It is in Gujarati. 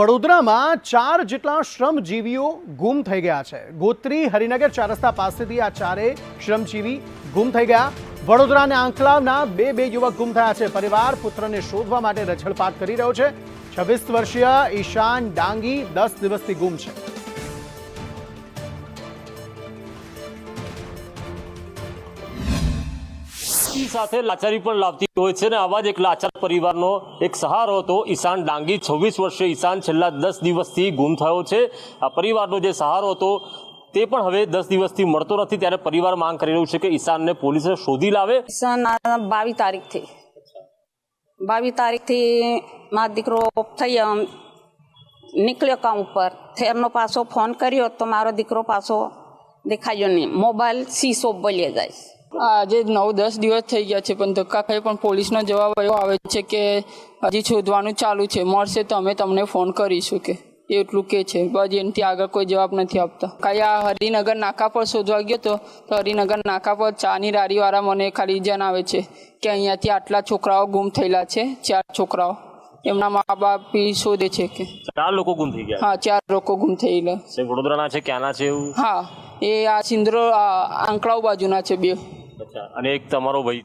વડોદરામાં ચાર જેટલા શ્રમજીવીઓ ગુમ થઈ ગયા છે. ગોત્રી, હરિનગર ચાર રસ્તા પાસેથી આ ચારે શ્રમજીવી ગુમ થઈ ગયા. વડોદરા અને આંકલાવના બે બે યુવક ગુમ થયા છે. પરિવાર પુત્રને શોધવા માટે રઝળપાટ કરી રહ્યો છે. છવ્વીસ વર્ષીય ઈશાન ડાંગી દસ દિવસથી ગુમ છે. ઈ સાથે લાચારી પણ લાવતી હોય છે ને આવા જ એક લાચાર પરિવારનો એક સહારો હતો. ઈશાન ડાંગી છવ્વીસ વર્ષે ઈશાન છેલ્લા દસ દિવસથી ગુમ થયો છે. આ પરિવારનો જે સહારો હતો તે પણ હવે દસ દિવસથી મળતો નથી. ત્યારે પરિવાર માંગ કરી રહ્યું છે કે ઈશાનને પોલીસે શોધી લાવે. ઈશાન બાવીસ તારીખથી. બાવીસ તારીખથી મારો દીકરો થઈ નીકળ્યો કામ ઉપર. થેરનો પાછો ફોન કર્યો તો મારો દીકરો પાછો દેખાયો નહીં. મોબાઈલ સીસો બોલીએ જાય. આજે નવ દસ દિવસ થઈ ગયા છે પણ ધક્કા ખાઈ પણ પોલીસનો જવાબ એવો આવે છે કે હજી શોધવાનું ચાલુ છે. મળશે તો અમે તમને ફોન કરીશું કે એટલું કે છે. બસ એનાથી આગળ કોઈ જવાબ નથી આપતા. કાંઈ આ હરિનગર નાકા પર શોધવા ગયો તો તો હરિનગર નાકા પર ચાની રારીવાળા મને ખાલી જણાવે છે કે અહીંયાથી આટલા છોકરાઓ ગુમ થયેલા છે ચાર છોકરાઓ. એમના મા બાપ શોધે છે કે ચાર લોકો ગુમ થઈ ગયા? હા ચાર લોકો ગુમ થયેલા. વડોદરાના છે ક્યાંના છે એવું? હા એ આ સિંદ્રો આંકડાઓ બાજુના છે બે. અચ્છા. અને એક તમારો ભાઈ